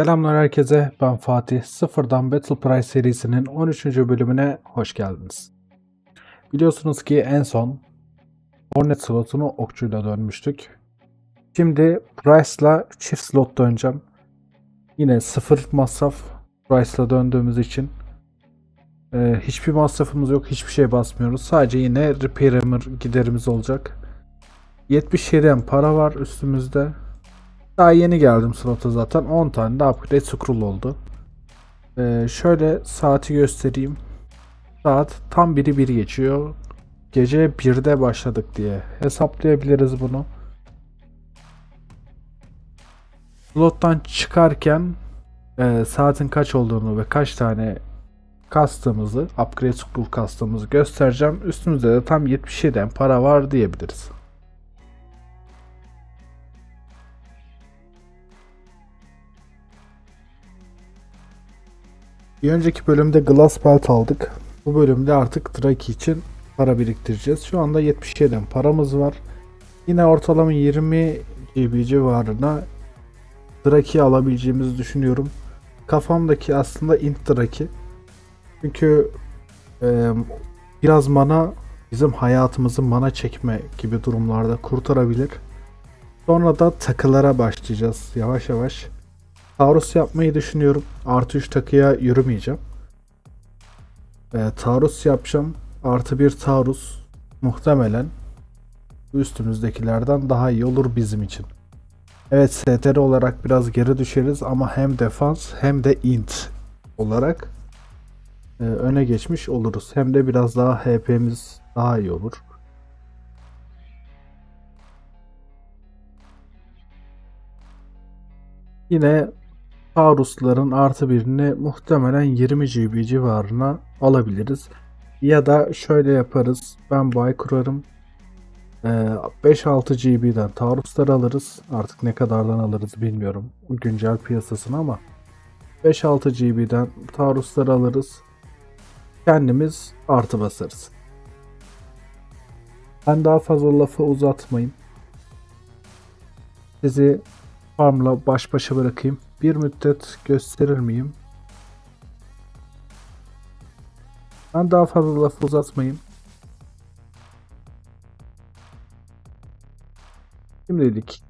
Selamlar herkese, ben Fatih. Sıfırdan Battle Price serisinin 13. bölümüne hoş geldiniz. Biliyorsunuz ki en son Hornet slotunu okçuyla dönmüştük. Şimdi Price'la çift slot döneceğim. Yine sıfır masraf Price'la döndüğümüz için. Ee, hiçbir masrafımız yok, hiçbir şey basmıyoruz. Sadece yine Repair Hammer giderimiz olacak. 77 para var üstümüzde. Daha yeni geldim slota zaten. 10 tane de upgrade scroll oldu. Ee, şöyle saati göstereyim. Saat tam biri bir geçiyor. Gece 1'de başladık diye hesaplayabiliriz bunu. Slottan çıkarken e, saatin kaç olduğunu ve kaç tane kastığımızı, upgrade scroll kastığımızı göstereceğim. Üstümüzde de tam 77 para var diyebiliriz. Bir önceki bölümde Glass Belt aldık. Bu bölümde artık Draki için para biriktireceğiz. Şu anda 77 paramız var. Yine ortalama 20 GB civarına Draki alabileceğimizi düşünüyorum. Kafamdaki aslında Int Draki. Çünkü e, biraz mana bizim hayatımızı mana çekme gibi durumlarda kurtarabilir. Sonra da takılara başlayacağız yavaş yavaş. Taarruz yapmayı düşünüyorum. Artı 3 takıya yürümeyeceğim. Ee, taarruz yapacağım. Artı bir taarruz muhtemelen üstümüzdekilerden daha iyi olur bizim için. Evet STR olarak biraz geri düşeriz ama hem defans hem de int olarak e, öne geçmiş oluruz. Hem de biraz daha HP'miz daha iyi olur. Yine Taurusların artı birini muhtemelen 20 GB civarına alabiliriz. Ya da şöyle yaparız. Ben buy kurarım. Ee, 5-6 GB'den Tauruslar alırız. Artık ne kadardan alırız bilmiyorum. Güncel piyasasını ama 5-6 GB'den Tauruslar alırız. Kendimiz artı basarız. Ben daha fazla lafı uzatmayayım. Sizi farmla baş başa bırakayım. Bir müddet gösterir miyim? Ben daha fazla lafı uzatmayayım. Şimdilik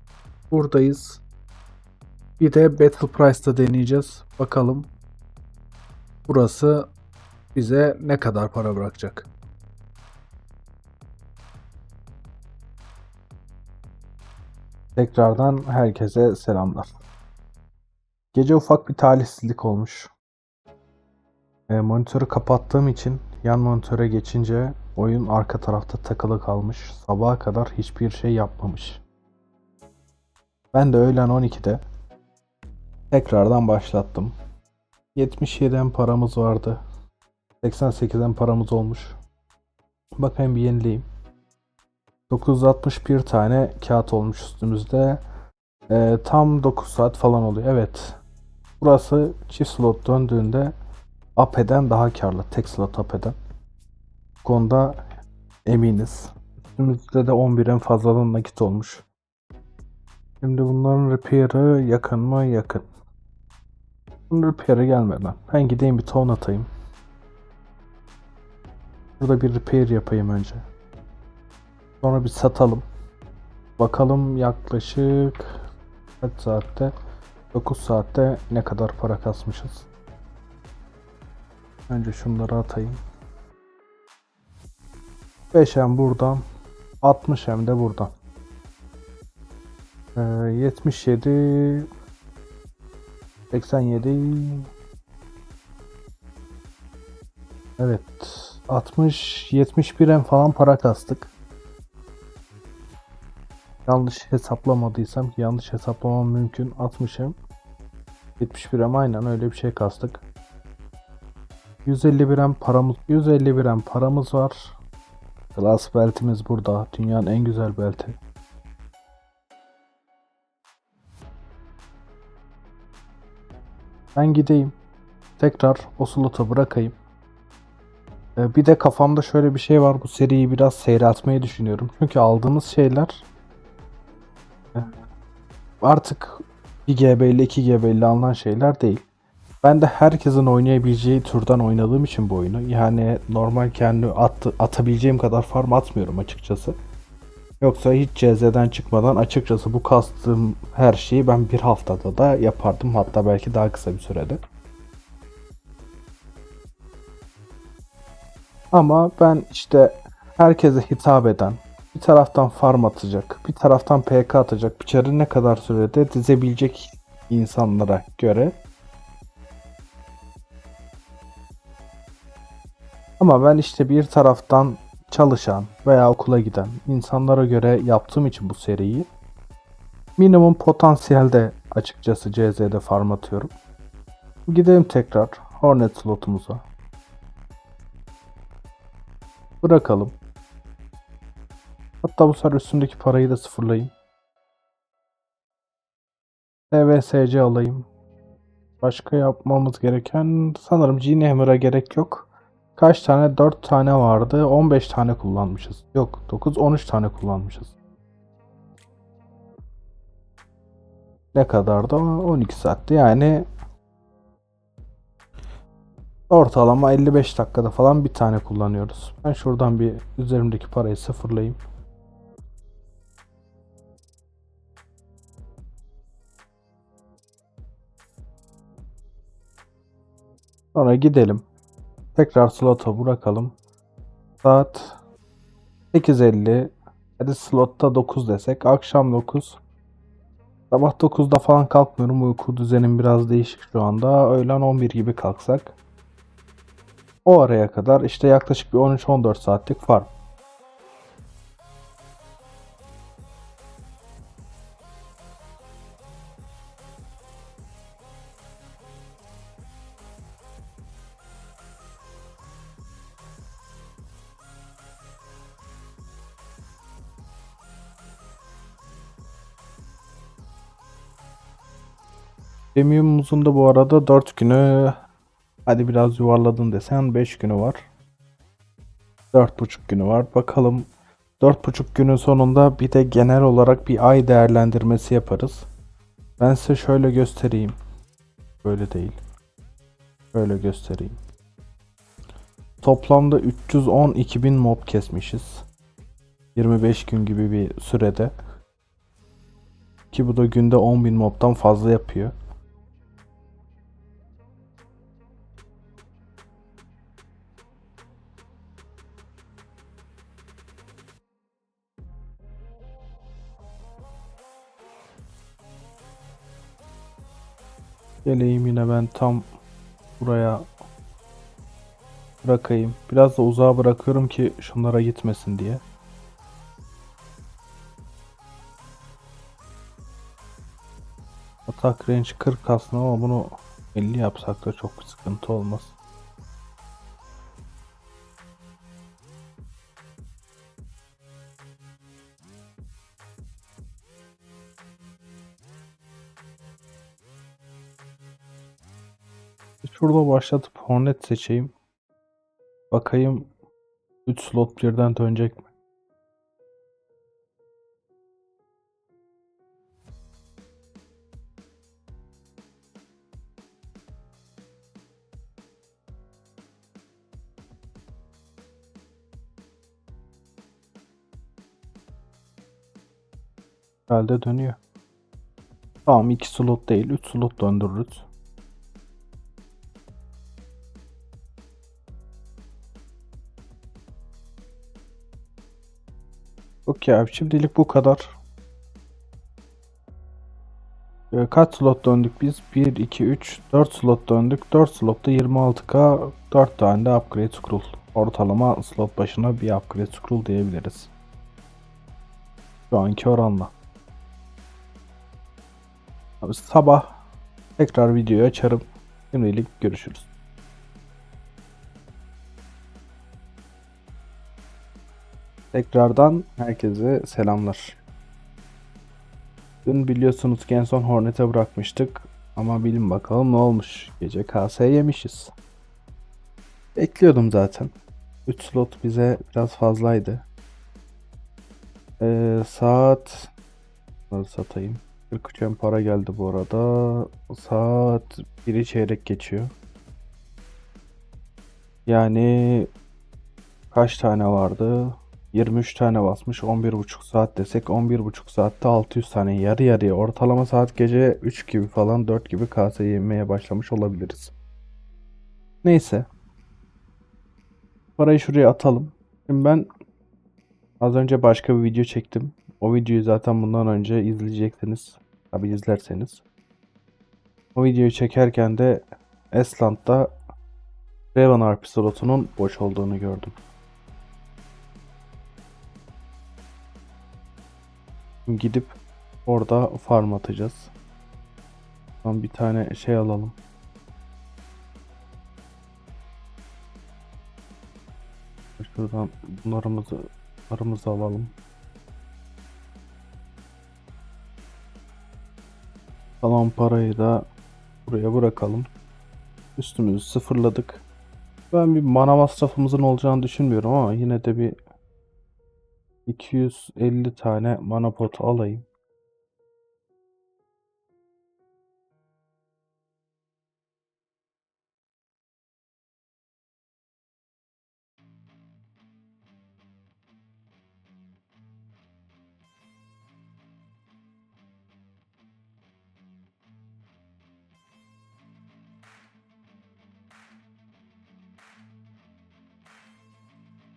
buradayız. Bir de Battle Price'da deneyeceğiz. Bakalım burası bize ne kadar para bırakacak. Tekrardan herkese selamlar. Gece ufak bir talihsizlik olmuş. E, monitörü kapattığım için yan monitöre geçince oyun arka tarafta takılı kalmış. Sabaha kadar hiçbir şey yapmamış. Ben de öğlen 12'de tekrardan başlattım. 77'den paramız vardı. 88'den paramız olmuş. Bakayım bir yenileyim. 961 tane kağıt olmuş üstümüzde. Ee, tam 9 saat falan oluyor. Evet. Burası çift slot döndüğünde AP'den daha karlı. Tek slot AP'den. Bu konuda eminiz. Üstümüzde de 11'en fazladan nakit olmuş. Şimdi bunların repair'ı yakın mı? Yakın. Bunun repair'ı gelmeden. Ben gideyim bir ton atayım. Burada bir repair yapayım önce. Sonra bir satalım. Bakalım yaklaşık kaç saatte 9 saatte ne kadar para kasmışız. Önce şunları atayım. 5 hem buradan 60 hem de buradan. Ee, 77 87 Evet 60 71 hem falan para kastık. Yanlış hesaplamadıysam ki yanlış hesaplamam mümkün. 60'ım 71'em aynen öyle bir şey kastık. 151'em paramız 151'em paramız var. Glass beltimiz burada. Dünyanın en güzel belti. Ben gideyim. Tekrar o slota bırakayım. Ee, bir de kafamda şöyle bir şey var. Bu seriyi biraz seyretmeyi düşünüyorum. Çünkü aldığımız şeyler artık 1 GB ile 2 GB ile alınan şeyler değil. Ben de herkesin oynayabileceği türden oynadığım için bu oyunu. Yani normal kendi at, atabileceğim kadar farm atmıyorum açıkçası. Yoksa hiç CZ'den çıkmadan açıkçası bu kastığım her şeyi ben bir haftada da yapardım. Hatta belki daha kısa bir sürede. Ama ben işte herkese hitap eden, bir taraftan farm atacak, bir taraftan PK atacak, bıçarı ne kadar sürede dizebilecek insanlara göre Ama ben işte bir taraftan çalışan veya okula giden insanlara göre yaptığım için bu seriyi minimum potansiyelde açıkçası CZ'de farm atıyorum. Gidelim tekrar Hornet slotumuza. Bırakalım. Hatta bu sefer üstündeki parayı da sıfırlayayım. TVSC alayım. Başka yapmamız gereken sanırım Gene Hammer'a gerek yok. Kaç tane? 4 tane vardı. 15 tane kullanmışız. Yok 9 13 tane kullanmışız. Ne kadardı? 12 saatte yani ortalama 55 dakikada falan bir tane kullanıyoruz. Ben şuradan bir üzerimdeki parayı sıfırlayayım. Sonra gidelim. Tekrar slota bırakalım. Saat 8.50. Hadi slotta 9 desek. Akşam 9. Sabah 9'da falan kalkmıyorum. Uyku düzenim biraz değişik şu anda. Öğlen 11 gibi kalksak. O araya kadar işte yaklaşık bir 13-14 saatlik farm. Premium'umuzun da bu arada 4 günü hadi biraz yuvarladın desen 5 günü var. 4,5 günü var. Bakalım 4,5 günün sonunda bir de genel olarak bir ay değerlendirmesi yaparız. Ben size şöyle göstereyim. Böyle değil. Böyle göstereyim. Toplamda 312.000 mob kesmişiz. 25 gün gibi bir sürede. Ki bu da günde 10.000 mobtan fazla yapıyor. Geleyim yine ben tam buraya bırakayım. Biraz da uzağa bırakıyorum ki şunlara gitmesin diye. Atak range 40 aslında ama bunu 50 yapsak da çok sıkıntı olmaz. Şurada başlatıp Hornet seçeyim. Bakayım 3 slot birden dönecek mi? Herhalde dönüyor. Tamam 2 slot değil 3 slot döndürürüz. Okey abi şimdilik bu kadar. Ee, kaç slot döndük biz? 1, 2, 3, 4 slot döndük. 4 slotta 26k 4 tane de upgrade scroll. Ortalama slot başına bir upgrade scroll diyebiliriz. Şu anki oranla. Abi sabah tekrar videoyu açarım. Şimdilik görüşürüz. Tekrardan herkese selamlar. Dün biliyorsunuz ki en son Hornet'e bırakmıştık. Ama bilin bakalım ne olmuş. Gece KS yemişiz. Bekliyordum zaten. 3 slot bize biraz fazlaydı. Ee, saat... Nasıl satayım? 43 em para geldi bu arada. Saat 1'i çeyrek geçiyor. Yani kaç tane vardı? 23 tane basmış. 11,5 saat desek 11,5 saatte 600 tane yarı yarıya ortalama saat gece 3 gibi falan 4 gibi kase yemeye başlamış olabiliriz. Neyse. Parayı şuraya atalım. Şimdi ben az önce başka bir video çektim. O videoyu zaten bundan önce izleyecektiniz. Tabi izlerseniz. O videoyu çekerken de Esland'da Raven RP slotunun boş olduğunu gördüm. Gidip orada farm atacağız. Tam bir tane şey alalım. Şuradan bunlarımızı, bunlarımızı alalım. Kalan parayı da buraya bırakalım. Üstümüzü sıfırladık. Ben bir mana masrafımızın olacağını düşünmüyorum ama yine de bir 250 tane mana potu alayım.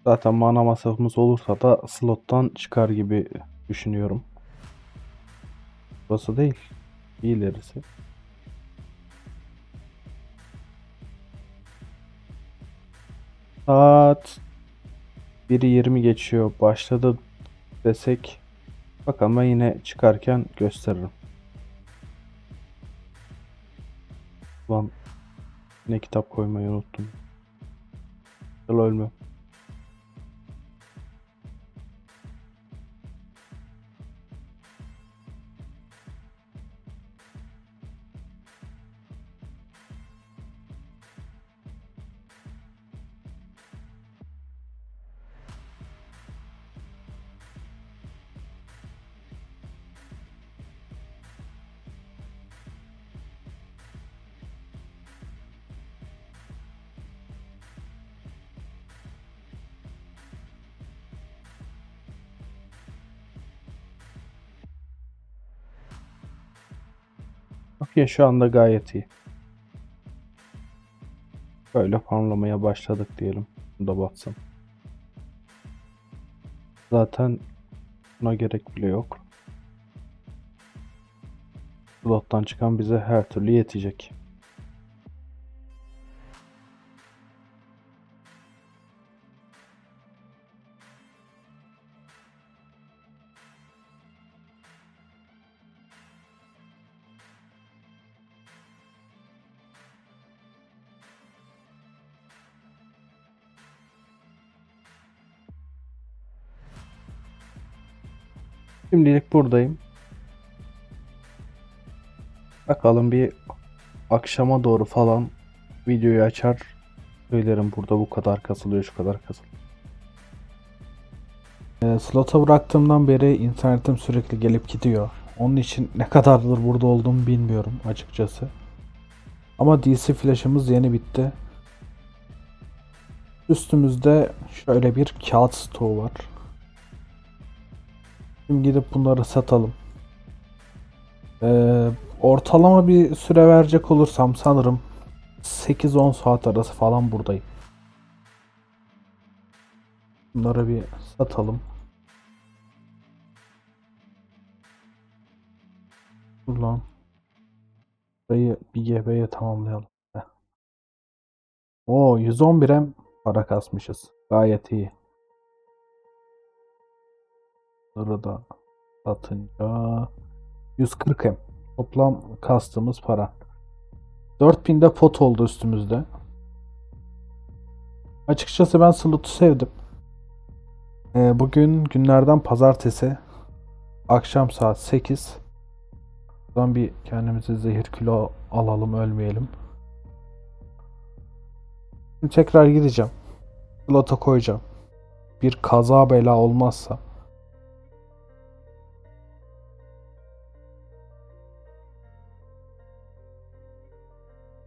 Zaten mana masrafımız olursa da slottan çıkar gibi düşünüyorum. Burası değil. İlerisi. Saat 1'i 20 geçiyor. Başladı desek. Bakalım ben yine çıkarken gösteririm. Lan ne kitap koymayı unuttum. Yıl ölmem. Okey şu anda gayet iyi. Böyle farmlamaya başladık diyelim. Bunda batsın. Zaten buna gerek bile yok. Slottan çıkan bize her türlü yetecek. Şimdilik buradayım. Bakalım bir akşama doğru falan videoyu açar. Söylerim burada bu kadar kasılıyor şu kadar kasılıyor. E, slota bıraktığımdan beri internetim sürekli gelip gidiyor. Onun için ne kadardır burada olduğumu bilmiyorum açıkçası. Ama DC flash'ımız yeni bitti. Üstümüzde şöyle bir kağıt stoğu var. Şimdi gidip bunları satalım. Ee, ortalama bir süre verecek olursam sanırım 8-10 saat arası falan buradayım. Bunları bir satalım. Dur lan. Burayı bir GB'ye tamamlayalım. Heh. Oo 111 hem para kasmışız. Gayet iyi. Bunları da satınca 140 hem. Toplam kastığımız para. 4000'de pot oldu üstümüzde. Açıkçası ben Slot'u sevdim. Ee, bugün günlerden pazartesi. Akşam saat 8. Buradan bir kendimize zehir kilo alalım ölmeyelim. Şimdi tekrar gideceğim. Slot'a koyacağım. Bir kaza bela olmazsa.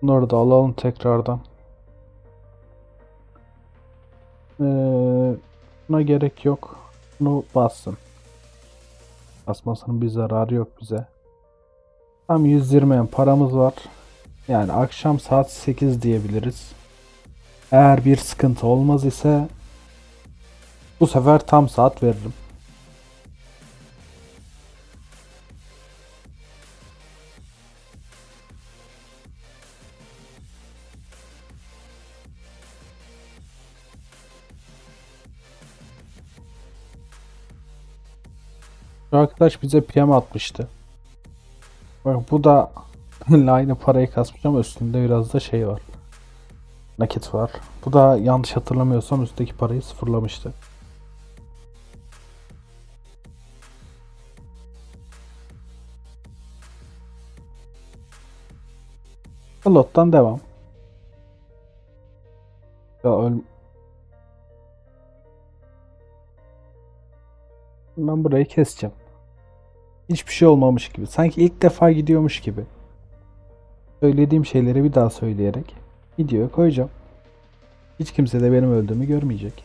Bunları da alalım tekrardan. Ee, buna gerek yok. Bunu bassın. Basmasının bir zararı yok bize. Tam 120 en paramız var. Yani akşam saat 8 diyebiliriz. Eğer bir sıkıntı olmaz ise bu sefer tam saat veririm. Şu arkadaş bize PM atmıştı. Bak bu da aynı parayı kasmış ama üstünde biraz da şey var. Nakit var. Bu da yanlış hatırlamıyorsam üstteki parayı sıfırlamıştı. Lottan devam. Ya öl... Ben burayı keseceğim. Hiçbir şey olmamış gibi. Sanki ilk defa gidiyormuş gibi. Söylediğim şeyleri bir daha söyleyerek videoya koyacağım. Hiç kimse de benim öldüğümü görmeyecek.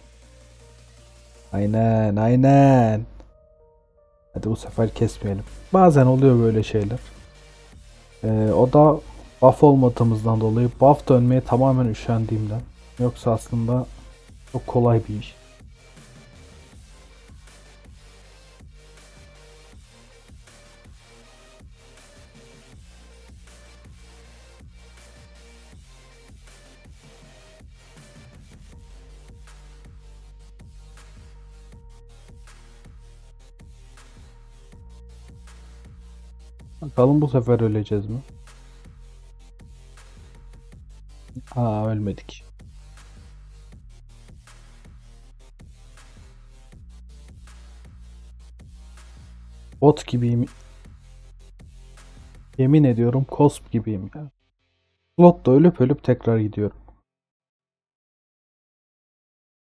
Aynen, aynen. Hadi bu sefer kesmeyelim. Bazen oluyor böyle şeyler. Ee, o da buff olmadığımızdan dolayı buff dönmeye tamamen üşendiğimden. Yoksa aslında çok kolay bir iş. Bakalım bu sefer öleceğiz mi? Aa ölmedik. Bot gibiyim. Yemin ediyorum Cosp gibiyim ya. Slotta ölüp ölüp tekrar gidiyorum.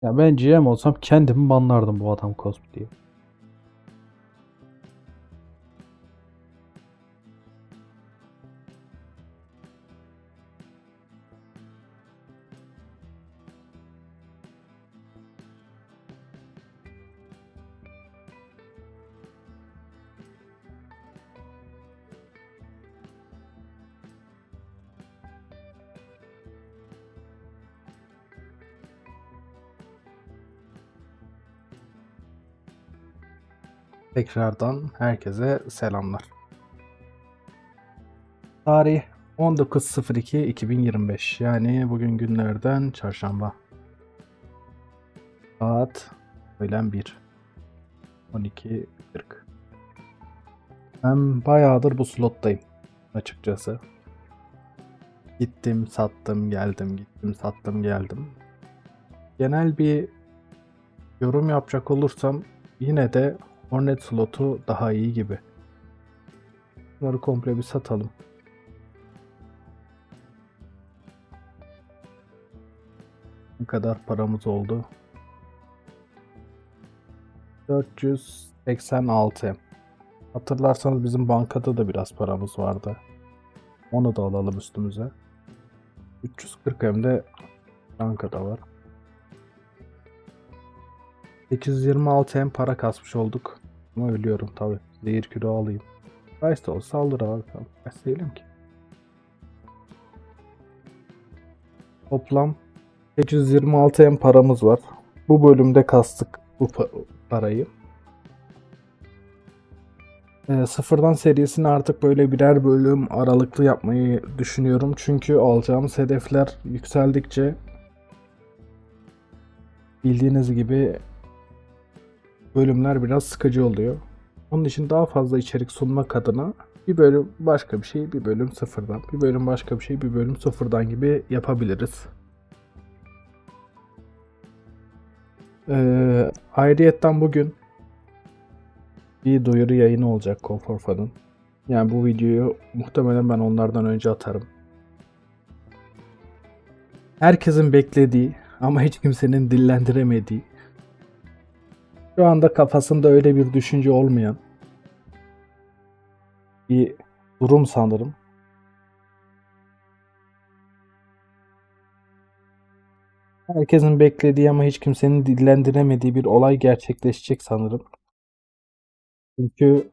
Ya ben GM olsam kendimi banlardım bu adam Cosp diye. Tekrardan herkese selamlar. Tarih 19.02.2025 yani bugün günlerden çarşamba. Saat öğlen 1. 12.40. Ben bayağıdır bu slottayım açıkçası. Gittim, sattım, geldim, gittim, sattım, geldim. Genel bir yorum yapacak olursam yine de Hornet slotu daha iyi gibi. Bunları komple bir satalım. Ne kadar paramız oldu? 486. Hatırlarsanız bizim bankada da biraz paramız vardı. Onu da alalım üstümüze. 340 hem de bankada var. 826 hem para kasmış olduk. Ama ölüyorum tabi. Zehir kilo alayım. Price de olsa saldır abi. Price ki. Toplam 826 hem paramız var. Bu bölümde kastık bu pa- parayı. Ee, sıfırdan serisini artık böyle birer bölüm aralıklı yapmayı düşünüyorum. Çünkü alacağımız hedefler yükseldikçe bildiğiniz gibi bölümler biraz sıkıcı oluyor. Onun için daha fazla içerik sunmak adına bir bölüm başka bir şey, bir bölüm sıfırdan, bir bölüm başka bir şey, bir bölüm sıfırdan gibi yapabiliriz. Ee, ayrıyetten bugün bir duyuru yayını olacak Conforfa'nın. Yani bu videoyu muhtemelen ben onlardan önce atarım. Herkesin beklediği ama hiç kimsenin dillendiremediği şu anda kafasında öyle bir düşünce olmayan bir durum sanırım. Herkesin beklediği ama hiç kimsenin dillendiremediği bir olay gerçekleşecek sanırım. Çünkü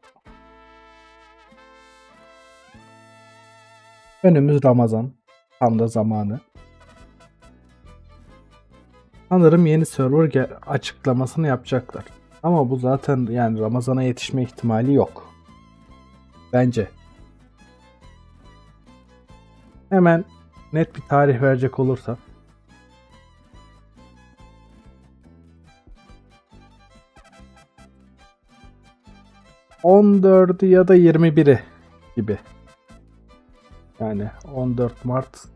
önümüz Ramazan. Tam da zamanı. Sanırım yeni server açıklamasını yapacaklar. Ama bu zaten yani Ramazan'a yetişme ihtimali yok. Bence. Hemen net bir tarih verecek olursa. ...14'ü ya da 21'i gibi. Yani 14 Mart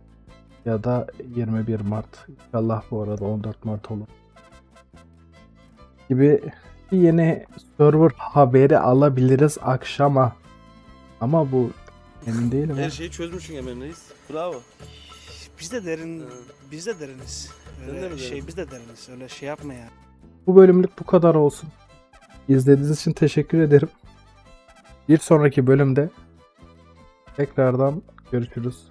ya da 21 Mart. İnşallah bu arada 14 Mart olur. Gibi bir yeni server haberi alabiliriz akşama. Ama bu emin değilim. Her şeyi çözmüşsün hemen reis. Bravo. Biz de derin, biz de deriniz. Öyle de mi şey derin? biz de deriniz. Öyle şey yapma ya. Bu bölümlük bu kadar olsun. İzlediğiniz için teşekkür ederim. Bir sonraki bölümde tekrardan görüşürüz.